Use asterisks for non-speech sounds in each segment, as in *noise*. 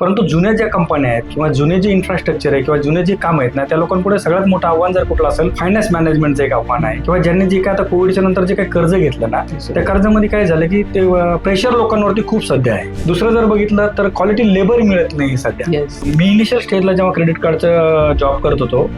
परंतु जुन्या ज्या कंपन्या आहेत किंवा जुने जे इन्फ्रास्ट्रक्चर आहे किंवा जुने जे काम आहेत ना त्या लोकांपुढे सगळ्यात मोठं आव्हान जर कुठलं असेल फायनान्स मॅनेजमेंटचं एक आव्हान आहे. किंवा ज्यांनी जे काय आता कोविडच्या नंतर जे काही कर्ज घेतलं ना त्या कर्जामध्ये काय झालं की ते प्रेशर लोकांवरती खूप सध्या आहे. दुसरं जर बघितलं तर क्वालिटी लेबर मिळत नाही सध्या. मी इनिशियल स्टेजला जेव्हा क्रेडिट कार्डचं जॉब करत होतो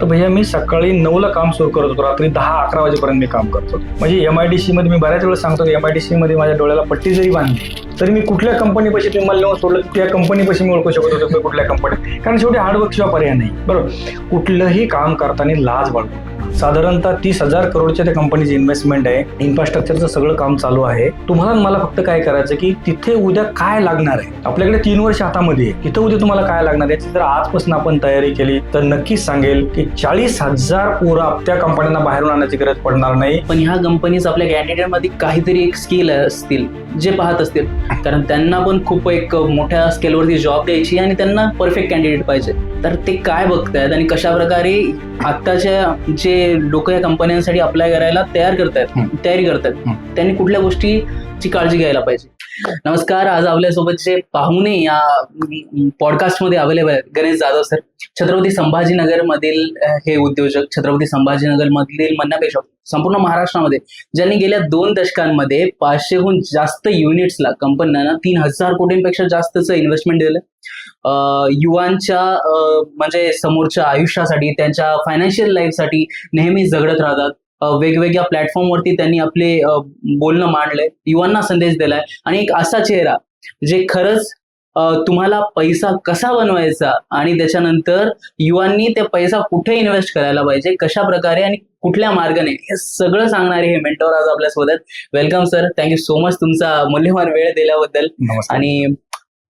तर भैया मी सकाळी नऊला काम सुरू करत होतो. रात्री दहा अकरा वाजेपर्यंत मी काम करतो म्हणजे एम आय डी सी मध्ये मी बऱ्याच वेळेला सांगतो एम आय डी सी मध्ये माझ्या डोळ्याला पट्टी जरी बांधली तरी मी कुठल्या कंपनीपाशी तुम्ही मला नेऊन सोडलं त्या कंपनीपाशी मी ओळखू शकत होतो कुठल्या कंपनी कारण शेवटी हार्डवर्क शिवाय पर्याय नाही. बरोबर? कुठलंही काम करताना लाज बाळगू साधारणतः तीस हजार करोडच्या त्या कंपनीची इन्व्हेस्टमेंट आहे. इन्फ्रास्ट्रक्चरचं सगळं काम चालू आहे. तुम्हाला मला फक्त काय करायचं की तिथे उद्या काय लागणार आहे? आपल्याकडे तीन वर्ष हातामध्ये आहे. तिथं उद्या तुम्हाला काय लागणार आहे? याची जर आजपासून आपण तयारी केली तर नक्कीच सांगेल की चाळीस हजार पोरं त्या कंपन्यांना बाहेरून आणण्याची गरज पडणार नाही. पण ह्या कंपनीज आपल्या कॅन्डिडेटमध्ये काहीतरी एक स्किल असतील जे पाहत असतील. कारण त्यांना पण खूप एक मोठ्या स्केलवरती जॉब द्यायची आणि त्यांना परफेक्ट कॅन्डिडेट पाहिजे. तर ते काय बघतायत आणि कशा प्रकारे आत्ताच्या जे लोक या कंपन्यांसाठी अप्लाय करायला तयार करतायत. तयारी करतायत. त्यांनी कुठल्या गोष्टीची काळजी घ्यायला पाहिजे नमस्कार आज आपल्यासोबतचे पाहुणे या पॉडकास्टमध्ये अवेलेबल आहेत गणेश जाधव सर छत्रपती संभाजीनगर मधील हे उद्योजक छत्रपती संभाजीनगर मधील म्हणण्यापेक्षा संपूर्ण महाराष्ट्रामध्ये ज्यांनी गेल्या दोन दशकांमध्ये पाचशेहून जास्त युनिट्सला कंपन्यांना तीन हजार कोटींपेक्षा जास्तचं इन्व्हेस्टमेंट दिलं युवांच्या म्हणजे समोरच्या आयुष्यासाठी त्यांच्या फायनान्शियल लाईफसाठी नेहमी झगडत राहतात. वेगवेगळ्या प्लॅटफॉर्मवरती त्यांनी आपले बोलणं मांडलंय. युवांना संदेश दिलाय. आणि एक असा चेहरा जे खरंच तुम्हाला पैसा कसा बनवायचा आणि त्याच्यानंतर युवांनी ते पैसा कुठे इन्व्हेस्ट करायला पाहिजे कशा प्रकारे आणि कुठल्या मार्गाने हे सगळं सांगणारे हे मेंटॉर आज आपल्यासोबत आहेत. Welcome sir thank you so much तुमचा मूल्यवान वेळ दिल्याबद्दल. आणि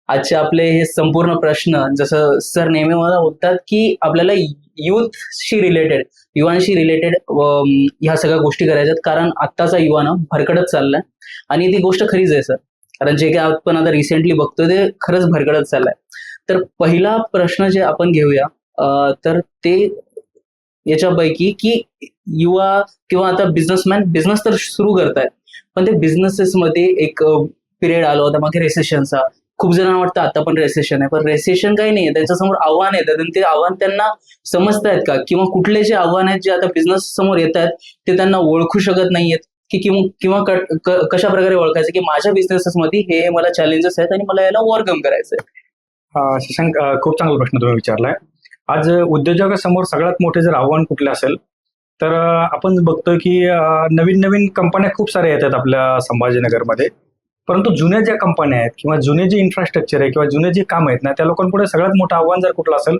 आजचे आपले हे संपूर्ण प्रश्न जसं सर नेहमी मला बोलतात की आपल्याला युथशी रिलेटेड युवांशी रिलेटेड ह्या सगळ्या गोष्टी करायच्यात. कारण आत्ताचा युवा ना भरकडत चाललाय. आणि ती गोष्ट खरीच आहे सर. कारण जे काही आपण आता रिसेंटली बघतोय ते खरंच भरकडत चाललंय. तर पहिला प्रश्न जे आपण घेऊया तर ते याच्यापैकी की युवा किंवा आता बिझनेसमॅन बिझनेस तर सुरू करतायत. पण ते बिझनेसेसमध्ये एक पिरियड आला होता मागे रेसेशनचा खूप जणांना वाटतं आता पण रेसेशन आहे. पण रेसेशन काही नाही त्यांच्यासमोर आव्हान येतात. आणि ते आव्हान त्यांना समजतायत का? किंवा कुठले जे आव्हान आहेत जे आता बिझनेस समोर येत आहेत ते त्यांना ओळखू शकत नाहीयेत? की किंवा किंवा कशा प्रकारे ओळखायचं? की माझ्या बिझनेसेस मध्ये हे हे मला चॅलेंजेस आहेत आणि मला याला ओव्हरकम करायचं आहे शशांक खूप चांगला प्रश्न तुम्ही विचारलाय. आज उद्योजकासमोर सगळ्यात मोठे जर आव्हान कुठले असेल तर आपण बघतोय की नवीन नवीन कंपन्या खूप साऱ्या येतात आपल्या संभाजीनगरमध्ये. परंतु जुन्या ज्या कंपन्या आहेत किंवा जुने जे इन्फ्रास्ट्रक्चर आहे किंवा जुने जे काम आहेत ना त्या लोकांपुढे सगळ्यात मोठं आव्हान जर कुठलं असेल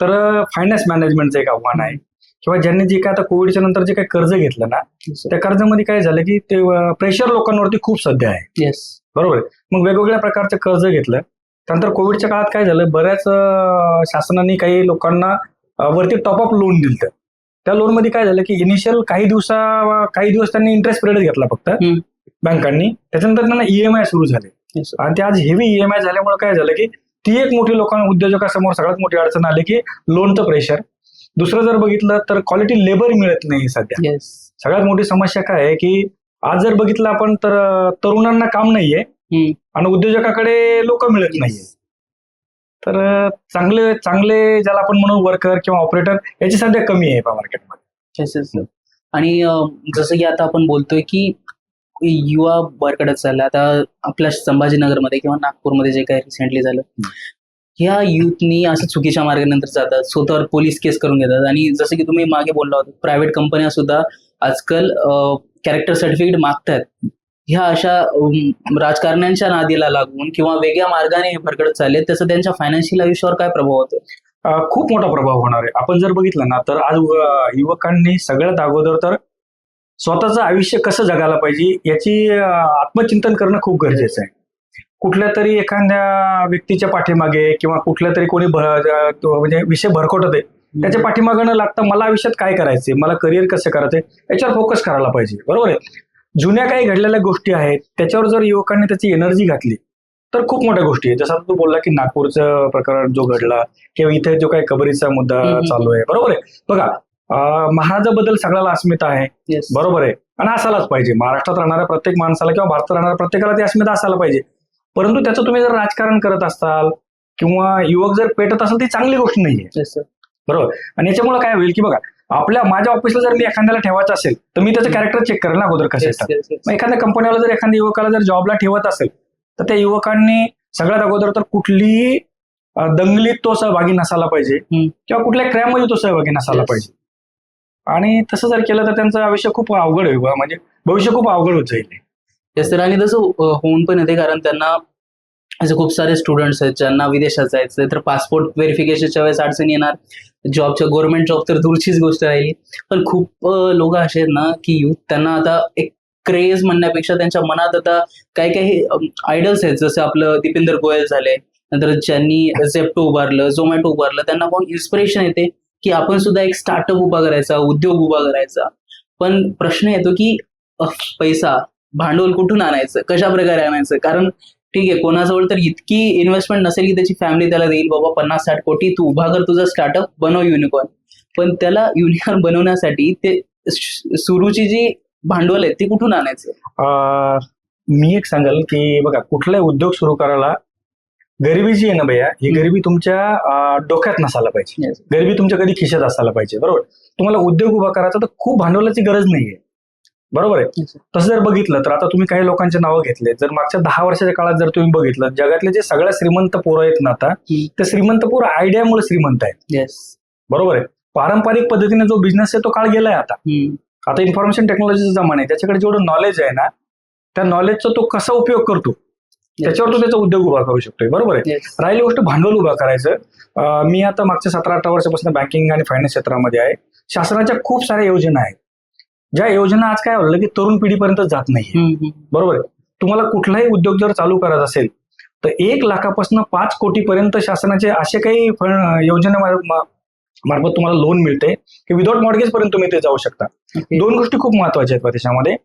तर फायनान्स मॅनेजमेंटचं एक आव्हान आहे. किंवा ज्यांनी जे काय आता कोविडच्या नंतर जे काही कर्ज घेतलं ना त्या कर्जामध्ये काय झालं की ते प्रेशर लोकांवरती खूप सध्या आहे. येस बरोबर आहे? मग वेगवेगळ्या प्रकारचं कर्ज घेतलं त्यानंतर कोविडच्या काळात काय झालं बऱ्याच शासनाने काही लोकांना वरती टॉपअप लोन दिलं त्या लोनमध्ये काय झालं की इनिशियल काही दिवसा काही दिवस त्यांनी इंटरेस्ट पिरियड घेतला फक्त. बँकांनी. त्याच्यानंतर त्यांना ईएमआय सुरू झाले. आणि ते आज हेवी ईएमआय झाल्यामुळे काय झालं की ती एक मोठी लोकांना उद्योजकासमोर सगळ्यात मोठी अडचण आली की लोनचं प्रेशर दुसरं जर बघितलं तर क्वालिटी लेबर मिळत नाही सध्या. सगळ्यात मोठी समस्या काय आहे की आज जर बघितलं आपण तर तरुणांना काम नाहीये. आणि उद्योजकाकडे लोक मिळत नाहीये. तर चांगले चांगले ज्याला आपण म्हणू वर्कर किंवा ऑपरेटर याची सध्या कमी आहे मार्केटमध्ये आणि जसं की आता आपण बोलतोय की युवा बरकडत चालला. आता आपल्या संभाजीनगरमध्ये किंवा नागपूरमध्ये जे काही रिसेंटली झालं ह्या युथनी असं चुकीच्या मार्गानंतर जातात. स्वतःवर पोलीस केस करून घेतात. आणि जसं की तुम्ही मागे बोलला होता प्रायव्हेट कंपन्या सुद्धा आजकाल कॅरेक्टर सर्टिफिकेट मागतात ह्या अशा राजकारण्यांच्या नादीला लागून किंवा वेगळ्या मार्गाने हे भरकडत चालले त्याचा त्यांच्या फायनान्शियल आयुष्यावर काय प्रभाव होतो खूप मोठा प्रभाव होणार आहे. आपण जर बघितलं ना तर आज युवकांनी सगळ्यात अगोदर तर स्वतःचं आयुष्य कसं जगायला पाहिजे याची आत्मचिंतन करणं खूप गरजेचं आहे. कुठल्या तरी एखाद्या व्यक्तीच्या पाठीमागे किंवा कुठल्या तरी कोणी म्हणजे विषय भरकटत आहे त्याच्या पाठीमागं न लागता मला आयुष्यात काय करायचंय मला करिअर कसं करायचंय याच्यावर फोकस करायला पाहिजे. बरोबर आहे? जुन्या काही घडलेल्या गोष्टी आहेत त्याच्यावर जर युवकांनी त्याची एनर्जी घातली तर खूप मोठ्या गोष्टी आहेत. जसं तू बोलला की नागपूरचा प्रकार जो घडला किंवा इथे जो काही कबरीचा मुद्दा. चालू आहे. बरोबर आहे? बघा महाराजाबद्दल सगळ्याला अस्मिता आहे. बरोबर आहे. आणि असायलाच पाहिजे. महाराष्ट्रात राहणाऱ्या प्रत्येक माणसाला किंवा भारतात राहणाऱ्या प्रत्येकाला ती अस्मिता असायला पाहिजे. परंतु त्याचं तुम्ही जर राजकारण करत असाल किंवा युवक जर पेटत असेल ती चांगली गोष्ट नाहीये. Yes, sir. बरोबर. आणि याच्यामुळे काय होईल की बघा आपल्या माझ्या ऑफिसला जर मी एखाद्याला ठेवायचं असेल तर मी त्याचं कॅरेक्टर चेक करेल ना अगोदर कसं. मग एखाद्या कंपनीवाला जर एखाद्या युवकाला जर जॉबला ठेवत असेल तर त्या युवकांनी सगळ्यात अगोदर तर कुठलीही दंगलीत तो सहभागी नसायला पाहिजे. हम्म. किंवा कुठल्या क्रॅममध्ये तो सहभागी नसायला. पाहिजे. आणि तसं जर केलं तर त्यांचं आयुष्य खूप अवघड होईल म्हणजे भविष्य खूप अवघड होत जाईल. येस सर आणि तसं अ, होऊन पण येते कारण त्यांना असे खूप सारे स्टुडंट्स आहेत ज्यांना विदेशात जायचं आहे. तर पासपोर्ट व्हेरिफिकेशनच्या वेळेस अडचण येणार. जॉबच्या गव्हर्नमेंट जॉब तर दूरचीच गोष्ट राहिली. पण खूप लोक असे आहेत ना की youth त्यांना आता एक क्रेज म्हणण्यापेक्षा त्यांच्या मनात आता काही काही आयडल्स आहेत. जसं आपलं दीपेंद्र गोयल झाले. नंतर ज्यांनी झेप्टो उभारलं झोमॅटो उभारलं. त्यांना कोण इन्स्पिरेशन येते. की आपण सुद्धा एक स्टार्टअप उभा करायचा उद्योग उभा करायचा. पण प्रश्न येतो की पैसा भांडवल कुठून आणायचं? कशा प्रकारे आणायचं? कारण ठीक आहे कोणाजवळ तर इतकी इन्व्हेस्टमेंट नसेल की त्याची फॅमिली त्याला देईल बाबा पन्नास साठ कोटी तू उभा कर तुझा स्टार्टअप बनव युनिकॉर्न पण त्याला युनिकॉर्न बनवण्यासाठी ते सुरूची जी भांडवल आहे ती कुठून आणायचं? मी एक सांगाल की बघा कुठलाही उद्योग सुरू करायला गरिबी जी आहे ना भैया ही. गरिबी तुमच्या डोक्यात नसायला पाहिजे. गरिबी तुमच्या कधी खिशात असायला पाहिजे बरोबर? तुम्हाला उद्योग उभा करायचा तर खूप भांडवलाची गरज नाहीये. बरोबर आहे. तसं जर बघितलं तर आता तुम्ही काही लोकांचे नावं घेतले जर मागच्या दहा वर्षाच्या काळात जर तुम्ही बघितलं जगातले जे सगळ्यात श्रीमंत पोरं आहेत ना आता. ते श्रीमंत पोरं आयडियामुळे श्रीमंत आहेत. येस बरोबर आहे? पारंपरिक पद्धतीने जो बिझनेस आहे तो काळ गेलाय आता. आता इन्फॉर्मेशन टेक्नॉलॉजीचा जमाना आहे. त्याच्याकडे जेवढं नॉलेज आहे ना त्या नॉलेजचा तो कसा उपयोग करतो? त्याच्यावर तो त्याचा उद्योग उभा करू शकतोय. बरोबर आहे? राहिली गोष्ट भांडवल उभा करायचं. मी आता मागच्या सतरा अठरा वर्षापासून बँकिंग आणि फायनान्स क्षेत्रामध्ये आहे. शासनाच्या खूप साऱ्या योजना आहेत. ज्या योजना आज काय होलं की तरुण पिढीपर्यंत जात नाही बरोबर आहे? तुम्हाला कुठलाही उद्योग जर चालू करायचा असेल तर एक लाखापासून पाच कोटीपर्यंत शासनाचे असे काही योजना मार्फत तुम्हाला लोन मिळते की विदाउट मॉर्गेज पर्यंत तुम्ही ते जाऊ शकता. दोन गोष्टी खूप महत्त्वाच्या आहेत त्याच्यामध्ये.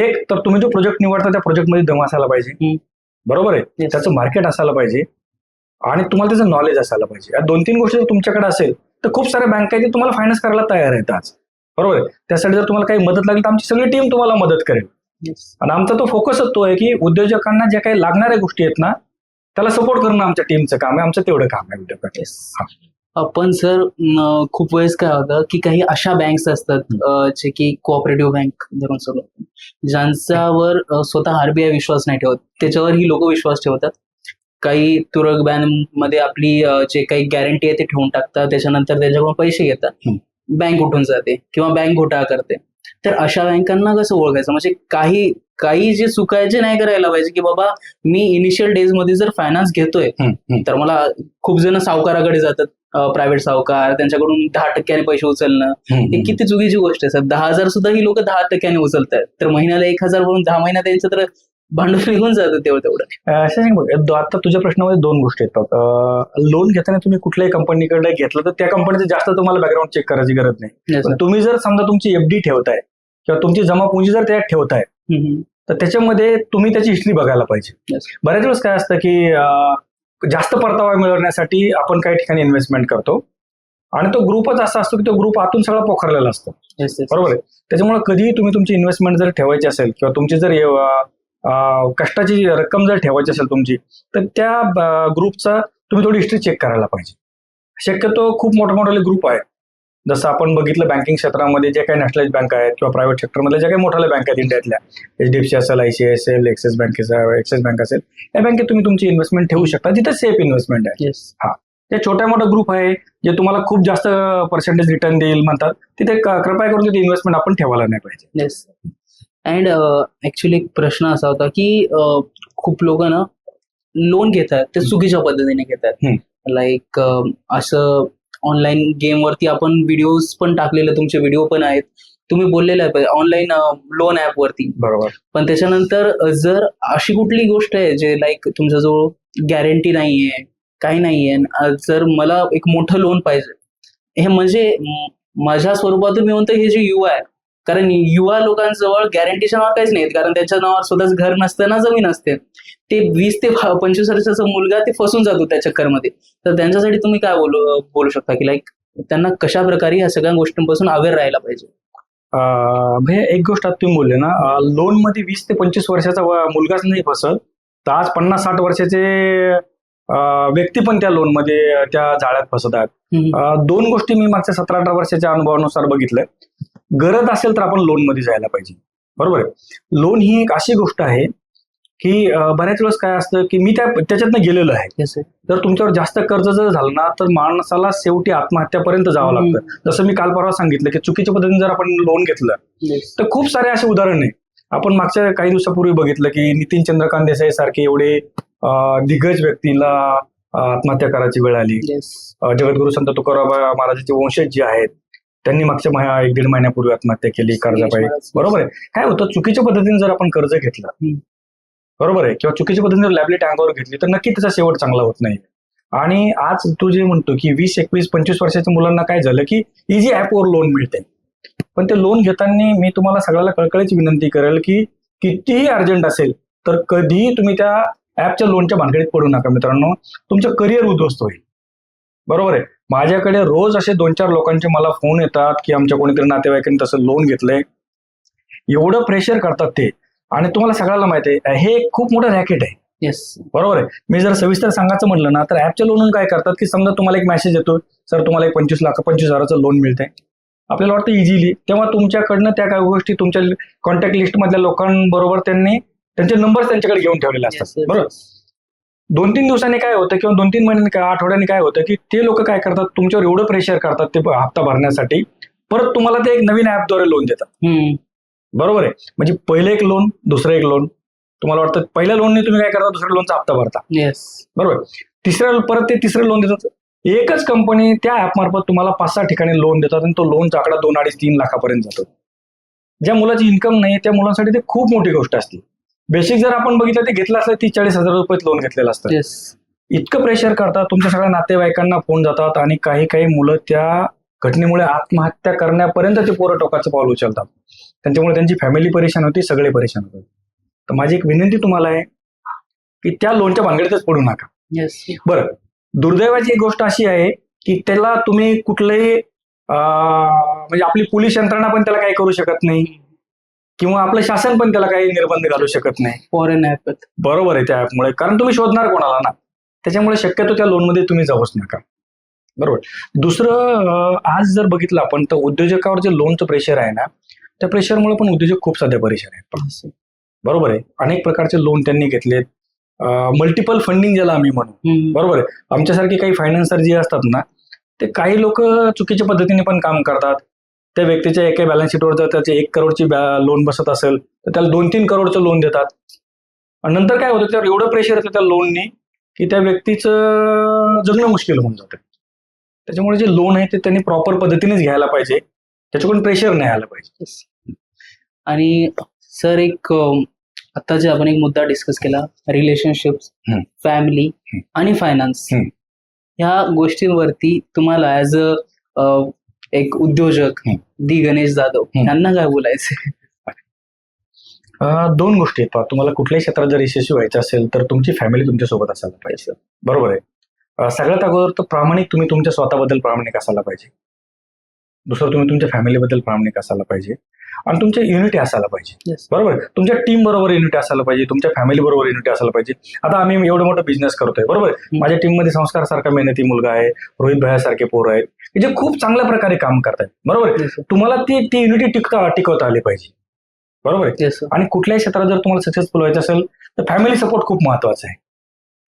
एक तर तुम्ही जो प्रोजेक्ट निवडता त्या प्रोजेक्टमध्ये दम असायला पाहिजे. बरोबर आहे? Yes. त्याचं मार्केट असायला पाहिजे आणि तुम्हाला त्याचं नॉलेज असायला पाहिजे. या दोन तीन गोष्टी जर तुमच्याकडे असेल तर खूप साऱ्या बँका आहेत तुम्हाला फायनान्स करायला तयार आहेत आज. बरोबर आहे? त्यासाठी जर तुम्हाला काही मदत लागली तर आमची सगळी टीम तुम्हाला मदत करेल. आणि आमचा तो फोकसच तो आहे की उद्योजकांना ज्या काही लागणाऱ्या गोष्टी आहेत ना त्याला सपोर्ट करणं आमच्या टीमचं काम आहे आमचं तेवढं काम आहे. येस पण सर खूप वेळेस काय होतं की काही अशा बँक्स असतात जे की कोऑपरेटिव्ह बँक धरून चालू ज्यांच्यावर स्वतः आरबीआय विश्वास नाही ठेवत. त्याच्यावर ही लोक विश्वास ठेवतात. काही तुरळक बँकमध्ये आपली जे काही गॅरंटी आहे ते ठेवून टाकतात. त्याच्यानंतर त्याच्याकडून पैसे घेतात. बँक उठून जाते किंवा बँक घोटाळा करते. तर अशा बँकांना कसं ओळखायचं? म्हणजे काही काही जे चुकायचे नाही करायला पाहिजे की बाबा मी इनिशियल डेजमध्ये जर फायनान्स घेतोय. तर मला खूप जण सावकाराकडे जातात प्रायव्हेट सावकार त्यांच्याकडून दहा टक्क्याने पैसे उचलणं. हे किती चुकीची गोष्ट आहे सर दहा हजार सुद्धा ही लोक दहा टक्क्याने उचलत आहेत तर महिन्याला एक हजार वरून दहा महिन्यात त्यांचं तर भांडवल निघून जातं तेवढं तेवढं शशांक बघ, आता तुझ्या प्रश्नामध्ये दोन गोष्टी आहेत लोन घेताना तुम्ही कुठल्याही कंपनीकडे घेतलं तर त्या कंपनीचं जास्त तुम्हाला बॅकग्राऊंड चेक करायची गरज नाही. तुम्ही जर समजा तुमची एफडी ठेवताय किंवा तुमची जमा पुंजी जर त्यात ठेवताय. तर त्याच्यामध्ये तुम्ही त्याची हिस्ट्री बघायला पाहिजे. बऱ्याच वेळेस काय असतं की जास्त परतावा मिळवण्यासाठी आपण काही ठिकाणी इन्व्हेस्टमेंट करतो आणि तो ग्रुपच असा असतो की तो ग्रुप आतून सगळा पोखरलेला असतो. बरोबर आहे त्याच्यामुळे कधीही तुम्ही तुमची इन्व्हेस्टमेंट जर ठेवायची असेल किंवा तुमची जर कष्टाची रक्कम जर ठेवायची असेल तुमची तर त्या ग्रुपचा तुम्ही थोडी हिस्ट्री चेक करायला पाहिजे. शक्यतो खूप मोठे मोठे ग्रुप आहेत. जसं आपण बघितलं बँकिंग क्षेत्रामध्ये जे काही नॅशनलाइज बँक आहेत किंवा प्रायव्हेट सेक्टरमधल्या ज्या काही मोठ्या बँक आहेत इंडियातल्या. एच डी एफ सी असेल आय सी आय असेल एक्सिस बँकेचा एक्सिस बँक असेल या बँकेत तुम्ही तुमची इन्व्हेस्टमेंट ठेवू शकता. जिथे सेफ इन्व्हेस्टमेंट आहे. Yes. जे छोट्या मोठा ग्रुप आहे जे तुम्हाला खूप जास्त पर्सेंटेज रिटर्न देईल म्हणतात तिथे कृपया करून तिथे इन्व्हेस्टमेंट आपण ठेवायला नाही पाहिजे. येस अँड ऍक्च्युली एक प्रश्न असा होता की खूप लोक ना लोन घेतात ते चुकीच्या पद्धतीने घेतात. लाईक असं ऑनलाईन गेम वरती आपण व्हिडिओज पण टाकलेले तुमचे व्हिडिओ पण आहेत. तुम्ही बोललेले आहे ऑनलाईन लोन ऍप वरती. बरोबर. पण त्याच्यानंतर जर अशी कुठली गोष्ट आहे जे लाईक तुमच्याजवळ गॅरंटी नाहीये काही नाहीये जर मला एक मोठं लोन पाहिजे हे म्हणजे माझ्या स्वरूपातून मी म्हणतो हे जे युवा आहे कारण युवा लोकांजवळ गॅरंटीच्या नावावर काहीच नाही कारण त्यांच्या नावावर स्वतःच घर नसतं ना जमीन असते. ते वीस ते पंचवीस वर्षाचा मुलगा ते फसून जातो त्या चक्करमध्ये. तर त्यांच्यासाठी तुम्ही काय बोलू बोलू शकता की लाईक त्यांना कशा प्रकारे ह्या सगळ्या गोष्टींपासून अवेअर राहायला पाहिजे? भैया एक गोष्ट आता तुम्ही बोलले ना लोनमध्ये वीस ते पंचवीस वर्षाचा मुलगाच नाही फसत. तर आज पन्नास साठ वर्षाचे व्यक्ती पण त्या लोनमध्ये त्या जाळ्यात फसत आहेत. दोन गोष्टी मी मागच्या सतरा अठरा वर्षाच्या अनुभवानुसार बघितलंय. गरज असेल तर आपण लोनमध्ये जायला पाहिजे. बरोबर आहे? लोन ही एक अशी गोष्ट आहे की बऱ्याच वेळेस काय असतं की मी त्या त्याच्यातनं गेलेलो आहे. जर तुमच्यावर जास्त कर्ज जर झालं ना तर माणसाला शेवटी आत्महत्यापर्यंत जावं. लागतं. जसं मी काल परवा सांगितलं की चुकीच्या पद्धतीने जर आपण लोन घेतलं. तर खूप सारे असे उदाहरण आहे. आपण मागच्या काही दिवसापूर्वी बघितलं की नितीन चंद्रकांत देसाई सारखे एवढे दिग्गज व्यक्तीला आत्महत्या करायची वेळ आली. जगद्गुरु संत तुकाराम महाराजांचे वंशज जे आहेत त्यांनी मागच्या महा एक दीड महिन्यापूर्वी आत्महत्या केली कर्जापायी. Yes. बरोबर आहे. काय होतं? चुकीच्या पद्धतीने जर आपण कर्ज घेतलं हम्म. बरोबर आहे किंवा चुकीच्या पद्धतीने लॅबलेट अंगावर घेतली तर नक्की त्याचा शेवट चांगला होत नाही. आणि आज तू जे म्हणतो की वीस एकवीस पंचवीस वर्षाच्या मुलांना काय झालं की इझी ऍपवर लोन मिळते. पण ते लोन घेताना मी तुम्हाला सगळ्याला कळकळीची विनंती करेल की कितीही अर्जंट असेल तर कधीही तुम्ही त्या ऍपच्या लोनच्या भानगडीत पडू नका मित्रांनो. तुमचं करिअर उद्ध्वस्त होईल. बरोबर आहे? माझ्याकडे रोज असे दोन चार लोकांचे मला फोन येतात की आमच्या कोणीतरी नातेवाईकांनी तसं लोन घेतलंय. एवढं प्रेशर करतात ते. आणि तुम्हाला सगळ्याला माहिती आहे हे एक खूप मोठं रॅकेट आहे. Yes. बरोबर आहे? मी जर सविस्तर सांगायचं म्हटलं ना तर ऍपच्या लोन काय करतात की समजा तुम्हाला एक मेसेज येतो सर तुम्हाला एक पंचवीस लाख पंचवीस हजाराचं लोन मिळतंय. आपल्याला वाटतं इझिली तेव्हा तुमच्याकडनं त्या काही गोष्टी तुमच्या कॉन्टॅक्ट लिस्टमधल्या लोकांबरोबर त्यांनी त्यांचे नंबर्स त्यांच्याकडे घेऊन ठेवलेले असतात. बरोबर. दोन तीन दिवसांनी काय होतं किंवा दोन तीन महिन्यांनी काय आठवड्याने काय होतं की ते लोक काय करतात तुमच्यावर एवढं प्रेशर करतात ते हप्ता भरण्यासाठी परत तुम्हाला ते एक नवीन ऍपद्वारे लोन देतात. बरोबर आहे? म्हणजे पहिलं एक लोन दुसरं एक लोन तुम्हाला वाटतं पहिल्या लोनने तुम्ही काय करता दुसऱ्या लोनचा हप्ता भरता. Yes. बरोबर तिसऱ्या परत ते तिसरं लोन देतात. एकच कंपनी त्या ऍप मार्फत तुम्हाला पाच सहा ठिकाणी लोन देतात आणि तो लोनचा आकडा दोन अडीच तीन लाखापर्यंत जातो. ज्या मुलाची इन्कम नाही त्या मुलांसाठी ते खूप मोठी गोष्ट असते. बेसिक जर आपण बघितलं ते घेतलं असलं तीस चाळीस हजार रुपये लोन घेतलेलं असतं. इतकं प्रेशर करतात तुमच्या सगळ्या नातेवाईकांना फोन जातात आणि काही काही मुलं त्या घटनेमुळे आत्महत्या करण्यापर्यंत ते पोरं टोकाचं पाऊल उचलतात. त्यांच्यामुळे त्यांची फॅमिली परेशान होती सगळे परेशान होतात. तर माझी एक विनंती तुम्हाला आहे की त्या लोनच्या भानगडीतच पडू नका. बरं दुर्दैवाची एक गोष्ट अशी आहे की त्याला तुम्ही कुठलेही म्हणजे आपली पोलीस यंत्रणा पण त्याला काही करू शकत नाही. किंवा आपलं शासन पण त्याला काही निर्बंध घालू शकत नाही. App आहेत. बरोबर आहे त्या ऍपमुळे कारण तुम्ही शोधणार कोणाला ना? त्याच्यामुळे शक्यतो त्या लोनमध्ये तुम्ही जाऊच नका. बरोबर. दुसरं आज जर बघितलं आपण तर उद्योजकावर जे लोनचं प्रेशर आहे ना त्या प्रेशरमुळे पण उद्योजक खूप सध्या परेशान आहेत. बरोबर आहे. अनेक प्रकारचे लोन त्यांनी घेतलेत. मल्टिपल फंडिंग ज्याला आम्ही म्हणू. बरोबर आहे. आमच्यासारखे काही फायनान्सर जे असतात ना ते काही लोक चुकीच्या पद्धतीने पण काम करतात. त्या व्यक्तीच्या एका बॅलन्स शीटवर जर त्याचे एक करोडची लोन बसत असेल तर त्याला दोन तीन करोडचं लोन देतात आणि नंतर काय होतं त्यावर एवढं प्रेशर येतं त्या लोनने की त्या व्यक्तीचं जगणं मुश्किल होऊन जातं त्याच्यामुळे जे लोन आहे ते त्यांनी प्रॉपर पद्धतीनेच घ्यायला पाहिजे त्याच्याकडून प्रेशर नाही आलं पाहिजे. आणि सर एक आता जे आपण एक मुद्दा डिस्कस केला रिलेशनशिप. फॅमिली. आणि फायनान्स. ह्या गोष्टींवरती तुम्हाला ऍज अ एक उद्योजक. दी गणेश जाधव. यांना काय बोलायचं दोन गोष्टी आहेत पहा. तुम्हाला कुठल्याही क्षेत्रात जर यशस्वी व्हायचं असेल तर तुमची फॅमिली तुमच्यासोबत असायला पाहिजे बरोबर आहे सगळ्यात अगोदर तर प्रामाणिक तुम्ही तुमच्या स्वतःबद्दल प्रामाणिक असायला पाहिजे दुसरं तुम्ही तुमच्या फॅमिलीबद्दल प्रामाणिक असायला पाहिजे आणि तुमच्या युनिटी असायला पाहिजे Yes. बरोबर? तुमच्या टीम बरोबर युनिटी असायला पाहिजे तुमच्या फॅमिली बरोबर युनिटी असायला पाहिजे आता आम्ही एवढं मोठं बिझनेस करतोय बरोबर. माझ्या टीममध्ये संस्कार सारखा मेहनती मुलगा आहे रोहित भयासारखे पोरं आहेत की जे खूप चांगल्या प्रकारे काम करतायत बरोबर आहे? Yes, sir. तुम्हाला ती ती युनिटी टिकता टिकवता आली पाहिजे बरोबर आहे Yes, sir. आणि कुठल्याही क्षेत्रात जर तुम्हाला सक्सेसफुल व्हायचं असेल तर फॅमिली सपोर्ट खूप महत्त्वाचा आहे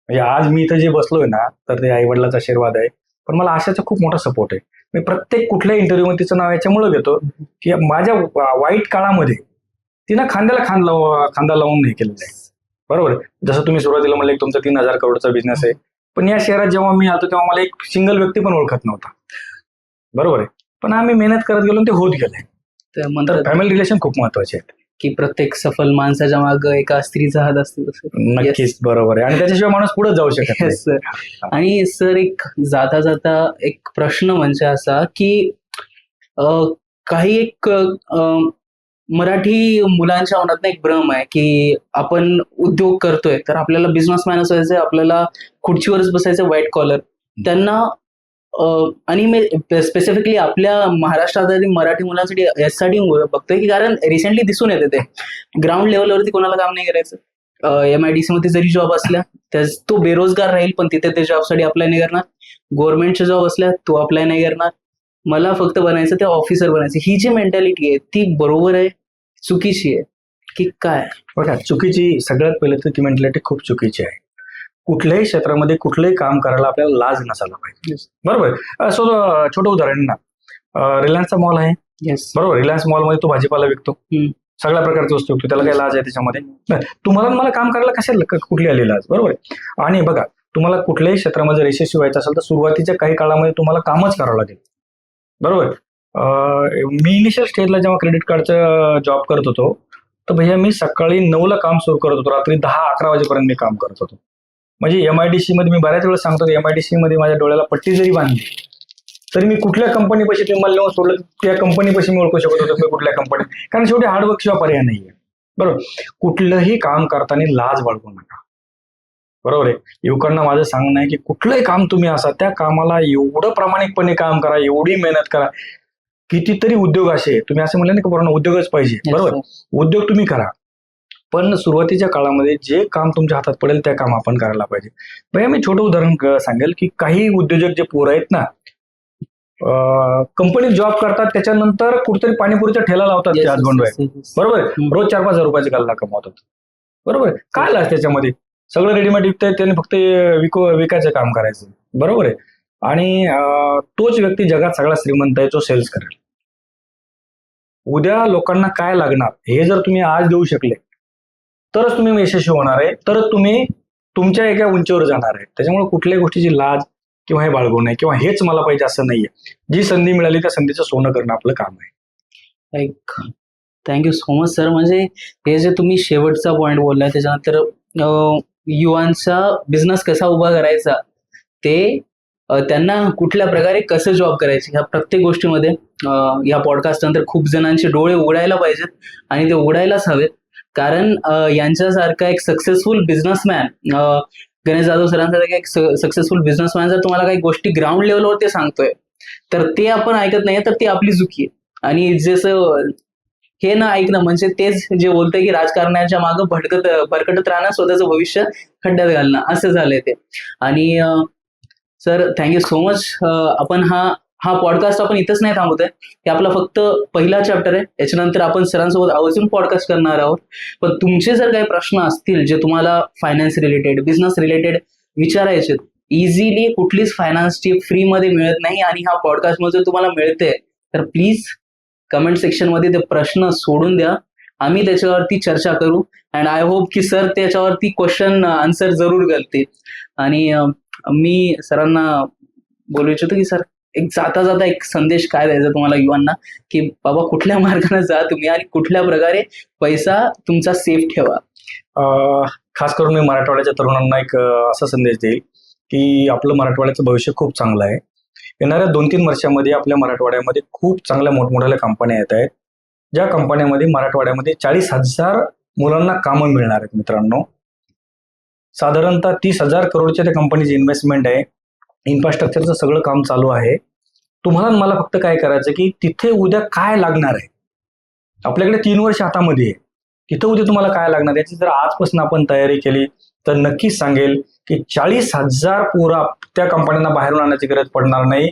म्हणजे आज मी इथं जे बसलोय ना तर ते आई वडिलाचा आशीर्वाद आहे पण मला आशाचा खूप मोठा सपोर्ट आहे मी प्रत्येक कुठल्या इंटरव्ह्यू तिचं नाव याच्यामुळे घेतो की माझ्या वाईट काळामध्ये तिनं खांद्याला खांद लाव खांदा लावून हे केलेलं आहे. बरोबर? जसं तुम्ही सुरुवातीला म्हणले तुमचा तीन हजार करोडचा बिझनेस आहे. पण या शहरात जेव्हा मी आलो तेव्हा मला एक सिंगल व्यक्ती पण ओळखत नव्हता. बरोबर आहे? पण आम्ही मेहनत करत गेलो आणि ते होत गेले. तर फॅमिली रिलेशन खूप महत्त्वाचे आहेत. की प्रत्येक सफल माणसाच्या माग एका स्त्रीचा हात असतो तसं. नक्कीच बरोबर आहे. आणि त्याच्याशिवाय माणूस पुढे जाऊ शकत नाही. Sir. आणि सर एक जाता जाता एक प्रश्न म्हणजे असा की अं, काही एक अं, मराठी मुलांच्या मनात एक भ्रम आहे की आपण उद्योग करतोय तर आपल्याला बिझनेसमॅन असायचं आपल्याला खुर्चीवरच बसायचं व्हाईट कॉलर त्यांना आणि मी स्पेसिफिकली आपल्या महाराष्ट्रात मराठी मुलांसाठी यासाठी बघतोय की कारण रिसेंटली दिसून येते ते. ग्राउंड लेवलवरती कोणाला काम नाही करायचं. एम आय डी सी मध्ये जरी जॉब असल्या त्या तो बेरोजगार राहील पण तिथे ते जॉबसाठी अप्लाय नाही करणार. गव्हर्नमेंटच्या जॉब असल्या तो अप्लाय नाही करणार. मला फक्त बनायचं ते ऑफिसर बनायचं. ही जी मेंटॅलिटी आहे ती बरोबर आहे चुकीची आहे की काय? बघा चुकीची सगळ्यात पहिले तर ती मेंटॅलिटी खूप चुकीची आहे. कुठल्याही क्षेत्रामध्ये कुठलंही काम करायला आपल्याला लाज नसायला पाहिजे. बरोबर. सो छोटं उदाहरण ना. रिलायन्सचा मॉल आहे. येस बरोबर. रिलायन्स मॉलमध्ये तो भाजीपाला विकतो. हम्म. सगळ्या प्रकारची वस्तू विकतो. त्याला काही लाज आहे त्याच्यामध्ये? नाही. तुम्हाला आणि मला काम करायला कशाला क- कुठली आली लाज? बरोबर आहे. आणि बघा तुम्हाला कुठल्याही क्षेत्रामध्ये यशस्वी व्हायचं असेल तर सुरुवातीच्या काही काळामध्ये तुम्हाला कामच करावं लागेल. बरोबर. अं, मी इनिशियल स्टेजला जेव्हा क्रेडिट कार्डचं जॉब करत होतो तर भैया मी सकाळी नऊला काम सुरू करत होतो. रात्री दहा अकरा वाजेपर्यंत मी काम करत होतो. म्हणजे एम आय डी सी मध्ये मी बऱ्याच वेळेस सांगतो एम आय डी सी मध्ये माझ्या डोळ्याला पट्टी जरी बांधली तरी मी कुठल्या कंपनीपाशी ते मला नेऊन सोडलं त्या कंपनीपाशी मी ओळखू शकत होतो मी कुठल्या कंपनीत कारण शेवटी हार्डवर्क शिवाय पर्याय नाहीये. बरोबर? कुठलंही काम करताना लाज बाळगू नका. बरोबर आहे? युवकांना माझं सांगणं आहे की कुठलंही काम तुम्ही असा त्या कामाला एवढं प्रामाणिकपणे काम करा एवढी मेहनत करा. कितीतरी उद्योग असे तुम्ही असं म्हणले ना की बरोबर उद्योगच पाहिजे. बरोबर? उद्योग तुम्ही करा. पण सुरुवातीच्या काळामध्ये जे काम तुमच्या हातात पडेल त्या काम आपण करायला पाहिजे. भैया मी छोटं उदाहरण सांगेल की काही उद्योजक जे पोरं आहेत ना कंपनीत जॉब करतात त्याच्यानंतर कुठेतरी पाणीपुरीचा ठेला लावतात ते आज गोंडवाय बरोबर. रोज चार पाच हजार रुपयाचे गल्ला कमवतात. बरोबर? काय लाज त्याच्यामध्ये? सगळं रेडीमेड विकतायत त्यांनी फक्त विको विकायचं काम करायचं. बरोबर आहे? आणि तोच व्यक्ती जगात सगळा श्रीमंत आहे जो सेल्स करेल. उद्या लोकांना काय लागणार हे जर तुम्ही आज देऊ शकले तरच तुम्ही यशस्वी होणार आहे तरच तुम्ही तुमच्या एका उंचीवर जाणार आहे. त्याच्यामुळे कुठल्याही गोष्टीची लाज किंवा हे बाळगू नये किंवा हेच मला पाहिजे असं नाहीये. जी संधी मिळाली त्या संधीचं सोनं करणं आपलं काम आहे. Like thank you so much sir म्हणजे हे जे तुम्ही शेवटचा पॉईंट बोललाय त्याच्यानंतर युवांचा बिझनेस कसा उभा करायचा ते त्यांना कुठल्या प्रकारे कसं जॉब करायचे ह्या प्रत्येक गोष्टीमध्ये या पॉडकास्ट नंतर खूप जणांचे डोळे उघडायला पाहिजेत आणि ते उघडायलाच हवेत. कारण यांच्यासारखा एक सक्सेसफुल बिझनेसमॅन गणेश जाधव सरांसारखा एक सक्सेसफुल बिझनेसमॅन जर तुम्हाला काही गोष्टी ग्राउंड लेवलवर ते सांगतोय तर ते आपण ऐकत नाही तर ती आपली चुकी आहे. आणि जसं हे ना ऐकणं म्हणजे तेच जे बोलतंय की राजकारणाच्या मागं भटकत भरकटत राहणं स्वतःचं भविष्य खड्ड्यात घालणं असं झालंय ते. आणि सर थँक्यू सो मच आपण हा हा पॉडकास्ट आपण इथंच नाही थांबवतोय हे आपला फक्त पहिला चॅप्टर आहे. याच्यानंतर आपण सरांसोबत अजून पॉडकास्ट करणार आहोत. पण तुमचे जर काही प्रश्न असतील जे तुम्हाला फायनान्स रिलेटेड बिझनेस रिलेटेड विचारायचे इझिली कुठलीच फायनान्सची फ्रीमध्ये मिळत नाही आणि हा पॉडकास्टमध्ये तुम्हाला मिळते तर प्लीज कमेंट सेक्शनमध्ये ते प्रश्न सोडून द्या. आम्ही त्याच्यावरती चर्चा करू. अँड आय होप की सर त्याच्यावरती क्वेश्चन आन्सर जरूर करतील. आणि मी सरांना बोलू इच्छितो की सर एक जाता जाता एक संदेश काय द्यायचा तुम्हाला युवांना? की बाबा कुठल्या *laughs* मार्गाने जा तुम्ही आणि कुठल्या प्रकारे पैसा तुमचा सेफ ठेवा? खास करून मी मराठवाड्याच्या तरुणांना एक असा संदेश देईल की आपलं मराठवाड्याचं भविष्य खूप चांगलं आहे. येणाऱ्या दोन तीन वर्षामध्ये आपल्या मराठवाड्यामध्ये खूप चांगल्या मोठमोठ्या कंपन्या येत आहेत. ज्या कंपन्यामध्ये मराठवाड्यामध्ये चाळीस हजार मुलांना कामं मिळणार आहेत मित्रांनो. साधारणतः तीस हजार करोडच्या त्या कंपनीची इन्व्हेस्टमेंट आहे. इन्फ्रास्ट्रक्चरचं सगळं काम चालू आहे. तुम्हाला मला फक्त काय करायचं की तिथे उद्या काय लागणार आहे? आपल्याकडे तीन वर्ष हातामध्ये आहे. तिथं उद्या तुम्हाला काय लागणार याची जर आजपासून आपण तयारी केली तर नक्कीच सांगेल की चाळीस हजार पोरा त्या कंपन्यांना बाहेरून आणण्याची गरज पडणार नाही.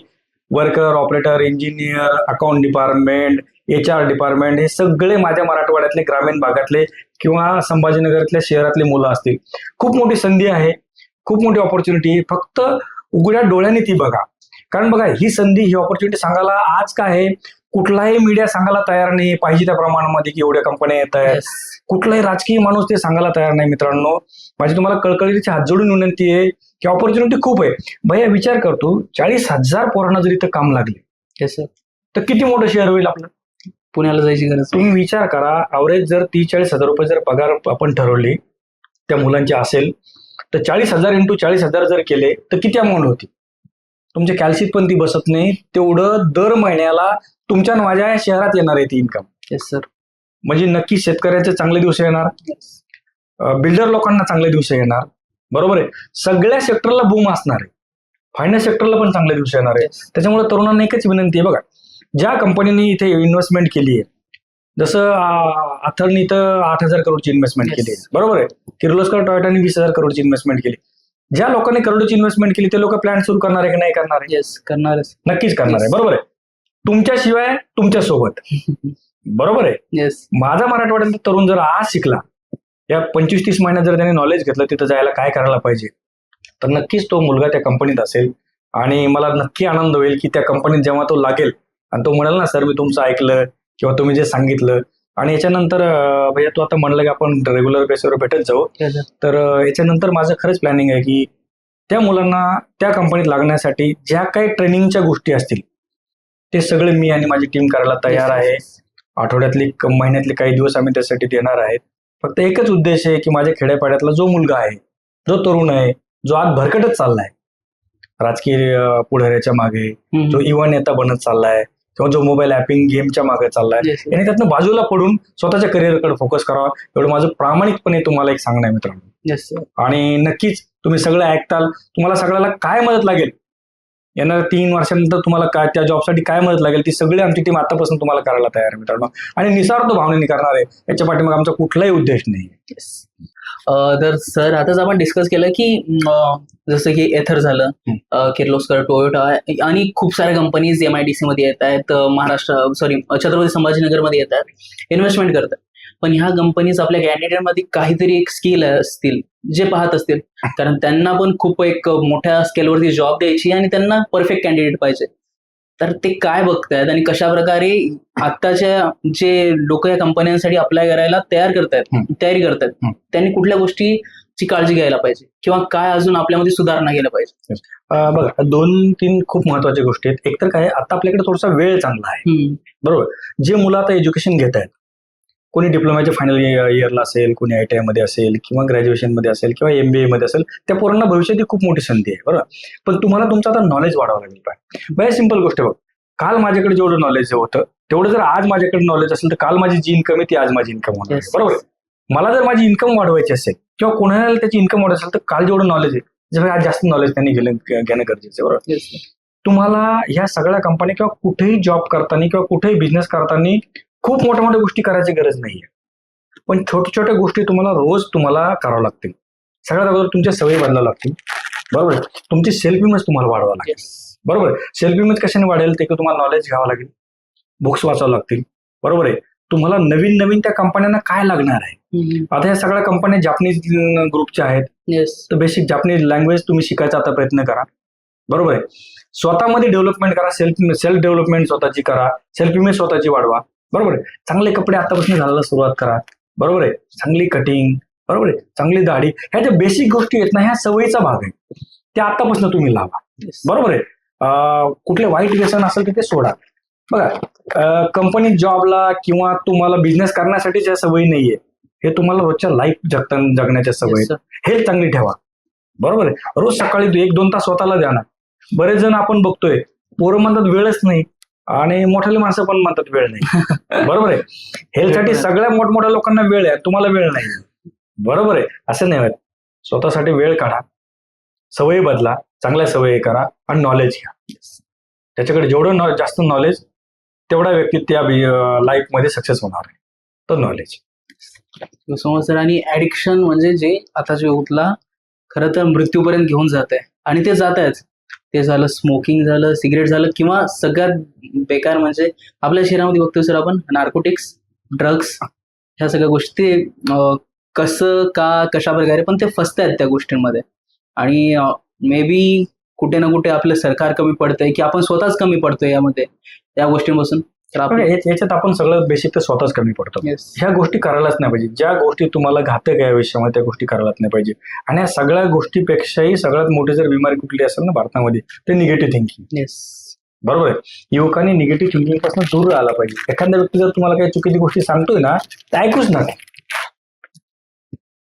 Worker operator engineer account department H R department हे सगळे माझ्या मराठवाड्यातले ग्रामीण भागातले किंवा संभाजीनगरातल्या शहरातले मुलं असतील. खूप मोठी संधी आहे. खूप मोठी ऑपॉर्च्युनिटी फक्त उघड्या डोळ्याने ती बघा. कारण बघा ही संधी ही ऑपॉर्च्युनिटी सांगायला आज काय आहे? कुठलाही मीडिया सांगायला तयार नाही पाहिजे त्या प्रमाणामध्ये की एवढ्या कंपन्या येत आहेत. कुठलाही राजकीय माणूस ते सांगायला तयार नाही मित्रांनो. माझी तुम्हाला कळकळीची हात जोडून विनंती आहे की ऑपॉर्च्युनिटी खूप आहे. भैया विचार करतो चाळीस हजार पोरांना जर इथं काम लागले सर तर किती मोठं शहर होईल आपलं? पुण्याला जायची गरज. तुम्ही विचार करा अवरेज जर तीस चाळीस हजार रुपये जर पगार आपण ठरवली त्या मुलांची असेल तर चाळीस हजार इंटू चाळीस हजार जर केले तर किती अमाऊंट होती? तुमच्या कॅल्सीत पण ती बसत नाही. तेवढं दर महिन्याला तुमच्या माझ्या शहरात येणार आहे ती इन्कम येस सर म्हणजे नक्की शेतकऱ्याचे चांगले दिवस येणार? बिल्डर लोकांना चांगले दिवस येणार? बरोबर आहे. सगळ्या सेक्टरला बूम असणार आहे. फायनान्स सेक्टरला पण चांगले दिवस येणार आहे. त्याच्यामुळे तरुणांना एकच विनंती आहे बघा. ज्या कंपनीने इथे इन्व्हेस्टमेंट केली आहे जसं अथर्नी तर आठ हजार करोडची इन्व्हेस्टमेंट. केली. बरोबर आहे. किर्लोस्कर टॉयोटाने वीस हजार करोडची इन्व्हेस्टमेंट केली. ज्या लोकांनी करोडची इन्व्हेस्टमेंट केली ते लोक प्लॅन सुरू करणार आहे की नाही करणार आहे? येस करणारच. नक्कीच करणार आहे. बरोबर आहे. तुमच्याशिवाय तुमच्यासोबत *laughs* बरोबर आहे. येस माझा मराठवाड्यातला तरुण जर आज शिकला या पंचवीस तीस महिन्यात जर त्याने नॉलेज घेतलं तिथं जायला काय करायला पाहिजे? तर नक्कीच तो मुलगा त्या कंपनीत असेल. आणि मला नक्की आनंद होईल की त्या कंपनीत जेव्हा तो लागेल आणि तो म्हणाल ना सर मी तुमचं ऐकलं किंवा तुम्ही जे सांगितलं आणि याच्यानंतर भैया तू आता म्हणलं की आपण रेग्युलर बेसवर भेटत जाऊ. तर याच्यानंतर माझं खरंच प्लॅनिंग आहे की त्या मुलांना त्या कंपनीत लागण्यासाठी ज्या काही ट्रेनिंगच्या गोष्टी असतील ते सगळे मी आणि माझी टीम करायला तयार आहे. आठवड्यातली महिन्यातले काही दिवस आम्ही त्यासाठी देणार आहेत. फक्त एकच उद्देश आहे की माझ्या खेड्यापाड्यातला जो मुलगा आहे जो तरुण आहे जो आज भरकटच चाललाय राजकीय पुढाऱ्याच्या मागे जो युवा नेता बनत चाललाय किंवा जो मोबाईल ॲपिंग गेमच्या मागे चाललाय याने त्यातनं बाजूला पडून स्वतःच्या करिअरकडे फोकस करावा. एवढं माझं प्रामाणिकपणे तुम्हाला एक सांगणं आहे मित्रांनो. आणि नक्कीच तुम्ही सगळं ऐकताल. तुम्हाला सगळ्याला काय मदत लागेल? येणाऱ्या तीन वर्षानंतर तुम्हाला काय त्या जॉबसाठी काय मदत लागेल? ती सगळी आमची टीम आतापासून तुम्हाला करायला तयार आहे मित्रांनो. आणि निसार्थ भावनेने करणार आहे. याच्या पाठीमागे आमचा कुठलाही उद्देश नाही. तर सर आताच आपण डिस्कस केलं की जसं की एथर झालं किर्लोस्कर टोयोटा आणि खूप साऱ्या companies M I D C मध्ये येत आहेत महाराष्ट्र सॉरी छत्रपती संभाजीनगरमध्ये येत आहेत इन्व्हेस्टमेंट करतात. पण ह्या कंपनीज आपल्या कॅन्डिडेटमध्ये काहीतरी एक स्किल असतील जे पाहत असतील. कारण त्यांना पण खूप एक मोठ्या स्केलवरती जॉब द्यायची आणि त्यांना परफेक्ट कॅन्डिडेट पाहिजे. तर ते काय बघतायत आणि कशा प्रकारे आत्ताच्या जे लोक या कंपन्यांसाठी अप्लाय करायला तयार करतायत. तयारी करतायत. त्यांनी कुठल्या गोष्टीची काळजी घ्यायला पाहिजे किंवा काय अजून आपल्यामध्ये सुधारणा केल्या पाहिजे बघा दोन तीन खूप महत्त्वाच्या गोष्टी आहेत एकतर काय आता आपल्याकडे थोडासा वेळ चांगला आहे. बरोबर जे मुलं आता एज्युकेशन घेत आहेत कोणी डिप्लोमाच्या फायनल इयरला असेल कोणी आय टी आयमध्ये असेल किंवा ग्रॅज्युएशनमध्ये असेल किंवा एमबीए मध्ये असेल त्या पोरांना भविष्यात ही खूप मोठी संधी आहे बरोबर पण तुम्हाला तुमचं आता नॉलेज वाढवावं लागेल पाहिजे बऱ्याच सिंपल गोष्ट बघ. काल माझ्याकडे जेवढं नॉलेज होतं तेवढं जर आज माझ्याकडे नॉलेज असेल तर काल माझी जी इन्कम आहे ती आज माझी इन्कम होणार. बरोबर? मला जर माझी इन्कम वाढवायची असेल किंवा कोणाला त्याची इन्कम वाढवायची असेल तर काल जेवढं नॉलेज आहे जेव्हा आज जास्त नॉलेज त्यांनी घेणं घेणं गरजेचं आहे बरोबर. तुम्हाला ह्या सगळ्या कंपन्या किंवा कुठेही जॉब करताना किंवा कुठेही बिझनेस करताना खूप मोठ्या मोठ्या गोष्टी करायची गरज नाहीये. पण छोट्या छोट्या गोष्टी तुम्हाला रोज तुम्हाला करावं लागतील. सगळ्यात अगोदर तुमच्या सवयी बदलावं लागतील. बरोबर? तुमची सेल्फ इमेज तुम्हाला वाढवा लागेल. बरोबर? सेल्फ इमेज कशाने वाढेल ते की तुम्हाला नॉलेज घ्यावं लागेल. बुक्स वाचावं लागतील. बरोबर आहे? तुम्हाला नवीन नवीन त्या कंपन्यांना काय लागणार आहे. आता ह्या सगळ्या कंपन्या जापनीज ग्रुपच्या आहेत. तर बेसिक जापनीज लँग्वेज तुम्ही शिकायचा आता प्रयत्न करा. बरोबर आहे? स्वतःमध्ये डेव्हलपमेंट करा. सेल्फ सेल्फ डेव्हलपमेंट स्वतःची करा. सेल्फ इमेज स्वतःची वाढवा. बरोबर आहे. चांगले कपडे आतापासून घालायला सुरुवात करा. बरोबर आहे. चांगली कटिंग बरोबर आहे. चांगली दाढी ह्या ज्या बेसिक गोष्टी आहेत ना ह्या सवयीचा भाग आहे. त्या आतापासून तुम्ही लावा. बरोबर आहे. कुठले वाईट व्यसन असेल तर ते सोडा. बघा कंपनीत जॉबला किंवा तुम्हाला बिझनेस करण्यासाठी ज्या सवयी नाहीये हे तुम्हाला रोजच्या लाईफ जगता जगण्याच्या सवयी. हेल्थ चांगली ठेवा. बरोबर आहे. रोज सकाळी एक दोन तास स्वतःला द्या ना. बरेच जण आपण बघतोय पोरं म्हणतात वेळच नाही. आणि मोठाले माणसं पण म्हणतात वेळ नाही. बरोबर आहे? हेल्थसाठी सगळ्या मोठमोठ्या लोकांना वेळ आहे तुम्हाला वेळ नाही. बरोबर आहे? असं नाही होत. स्वतःसाठी वेळ काढा. सवयी बदला. चांगल्या सवयी करा आणि नॉलेज घ्या. त्याच्याकडे जेवढं नॉ- जास्त नॉलेज तेवढा व्यक्ती त्या लाईफमध्ये सक्सेस होणार आहे. तर नॉलेज समज सर आणि ऍडिक्शन म्हणजे जे आता जे युथला खरं तर मृत्यूपर्यंत घेऊन जात आहे आणि ते जात आहेत ते झालं स्मोकिंग झालं सिगरेट झालं किंवा सगळ्यात बेकार म्हणजे आपल्या शरीरामध्ये बघतो सर आपण नार्कोटिक्स ड्रग्स ह्या सगळ्या गोष्टी कसं का कशा प्रकारे पण ते फसत आहेत त्या गोष्टींमध्ये. आणि मे बी कुठे ना कुठे आपलं सरकार कमी पडतंय की आपण स्वतःच कमी पडतोय यामध्ये या गोष्टींपासून. तर पण आपण याच्यात आपण सगळं बेसिक तर स्वतःच कमी पडतो. ह्या गोष्टी करायलाच नाही पाहिजे. ज्या गोष्टी तुम्हाला घातक आहे आयुष्यामध्ये त्या गोष्टी करायलाच नाही पाहिजे. आणि या सगळ्या गोष्टीपेक्षाही सगळ्यात मोठी जर बिमारी कुठली असेल ना भारतामध्ये ते निगेटिव्ह थिंकिंग. बरोबर आहे? युवकांनी निगेटिव्ह थिंकिंगपासून दूर राहायला पाहिजे. एखाद्या व्यक्ती जर तुम्हाला काही चुकीची गोष्टी सांगतोय ना ते ऐकूच नका.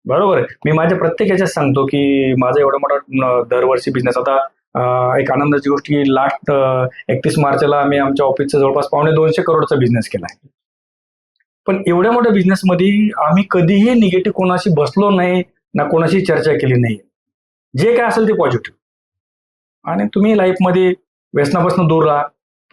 बरोबर आहे? मी माझ्या प्रत्येक याच्यात सांगतो की माझा एवढा मोठा न- दरवर्षी बिझनेस आता एक आनंदाची गोष्ट की लास्ट एकतीस मार्चला आम्ही आमच्या ऑफिसचा जवळपास पावणे दोनशे करोडचा बिझनेस केला आहे. पण एवढ्या मोठ्या बिझनेसमध्ये आम्ही कधीही निगेटिव्ह कोणाशी बसलो नाही ना कोणाशी चर्चा केली नाही. जे काय असेल ते पॉझिटिव्ह आणि तुम्ही लाईफमध्ये व्यसनापासून दूर राहा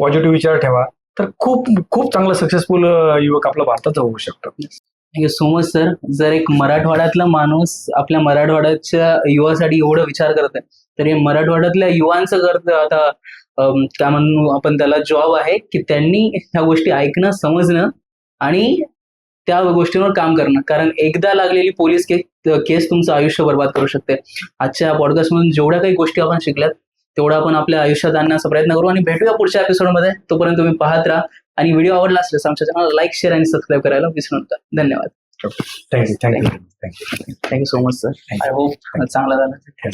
पॉझिटिव्ह विचार ठेवा. तर खूप खूप चांगलं सक्सेसफुल युवक आपला भारताचा होऊ शकतो. थँक्यू सो मच सर जर एक मराठवाड्यातला माणूस आपल्या मराठवाड्याच्या युवासाठी एवढं विचार करत आहे तर हे मराठवाड्यातल्या युवांचं करत आता काय म्हणू आपण त्याला जॉब आहे की त्यांनी ह्या गोष्टी ऐकणं समजणं आणि त्या गोष्टींवर काम करणं. कारण एकदा लागलेली पोलीस केस केस तुमचं आयुष्य बर्बाद करू शकते. आजच्या पॉडकास्टमधून जेवढ्या काही गोष्टी आपण शिकल्यात तेवढं आपण आपल्या आयुष्यात आणण्याचा प्रयत्न करू आणि भेटूया पुढच्या एपिसोडमध्ये तोपर्यंत तुम्ही पाहत राहा. आणि व्हिडिओ आवडला असल्यास आमच्या चॅनल लाईक शेअर आणि सबस्क्राईब करायला विसरू नका. धन्यवाद. Thank you thank you thank you thank you so much sir I hope चांगला झाला.